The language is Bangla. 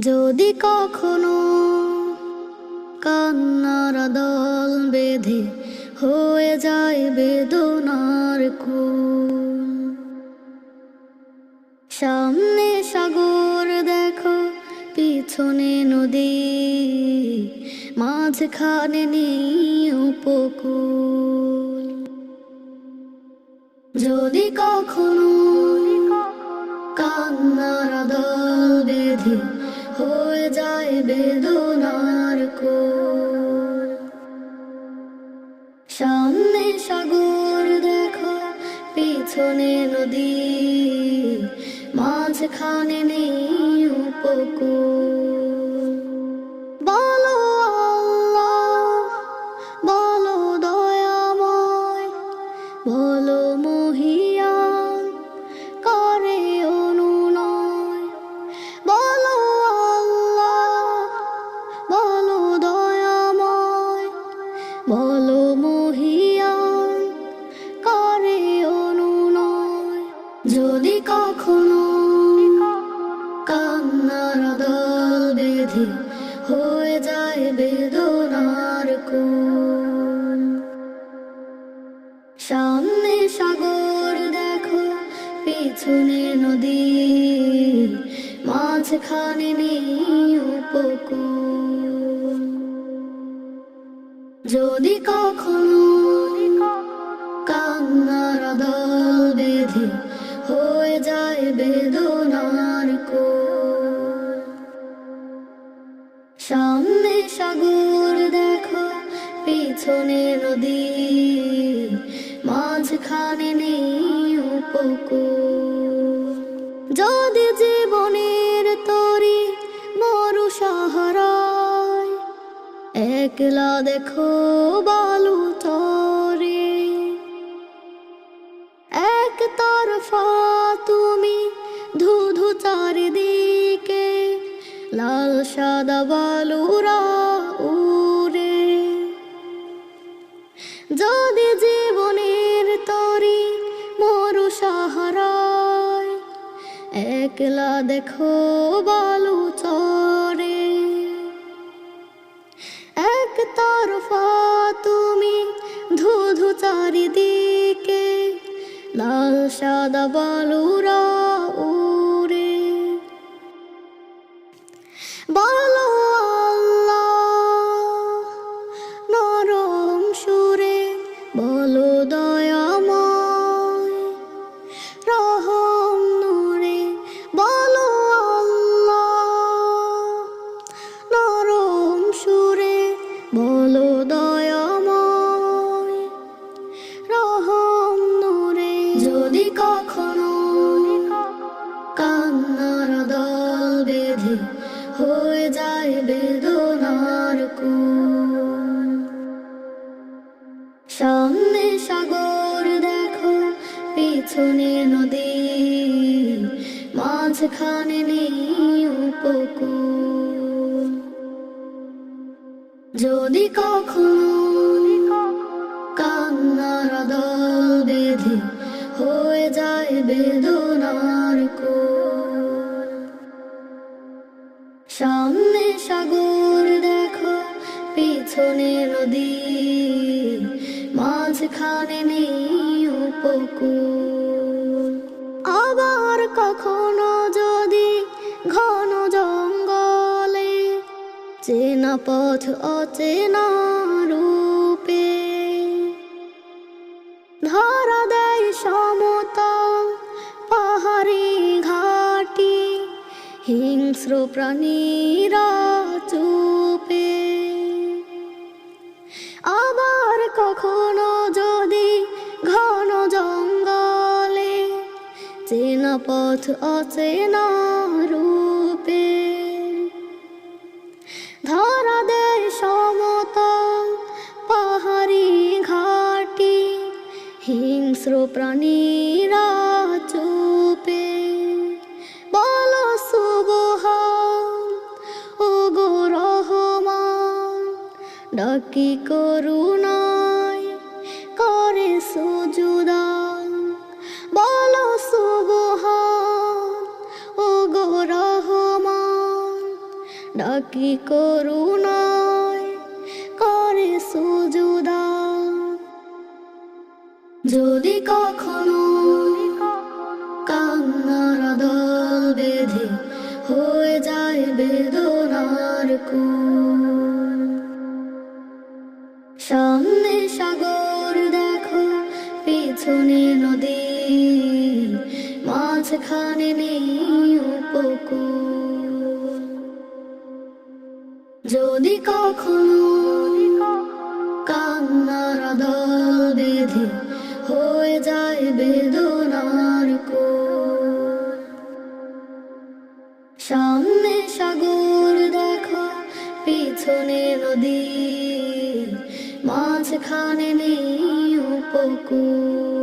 যদি কখনো কান্নার দল বেঁধে হয়ে যায় বেদনার কুল সামনে সাগর দেখো, পিছনে নদী, মাঝখানে নেই উপকূল যদি কখনো কান্নার দল বেঁধে যায় বেদনার সামনে সাগর দেখো পিছনে নদী মাঝখানে নেই উপকূল বেদনার সামনে সাগর দেখো, পিছনে নদী, মাঝখানে নেই উপকূল। যদি কখনো কান্নার দল বেঁধে হয়ে যায় বেদনার পিছনে নদী মাঝখানে নেই যদি জীবনের তরি মরু সাহারায়, একলা দেখো বালু তরে। এক তরফা তুমি ধুধু চারিদিকে, লাল সাদা বালুরা একলা দেখো বালু চরে। এক তরফা তুমি ধুধু চারিদিকে লাল সাদা বালুরা সামনে সাগর দেখো, পিছনে নদী, মাঝখানে নেই উপকূল। যদি কখনো কান্নার দল বেঁধে হয়ে যায় বেদনার সামনে সাগর দেখো, পিছনে নদী মাঝখানে নেই উপকূল। আবার কখনো যদি ঘন জঙ্গলে চেনা পথ অচেনা রূপে ধরা দেয় সমতা পাহাড়ি ঘাটি, হিংস্র প্রাণীরা পথ অচেনা রূপে। ধরা দেয় সমতা পাহাড়ি ঘাটি, হিংস্র প্রাণীরা চুপে। বলো সুবহান ও গো রহমান, ডাকি করুণায় কি করুণায় করে সুজুদা যদি কখনো কান্নার দল বেঁধে হয়ে যায় বেদনার কুল। সামনে সাগর দেখো, পিছনে নদী, মাঝখানে নেই উপকূল। যদি কখনো কান্নার দল বেঁধে হয়ে যায় বেদনার কোল। সামনে সাগর দেখো, পিছনে নদী, মাঝখানে নেই উপকূল।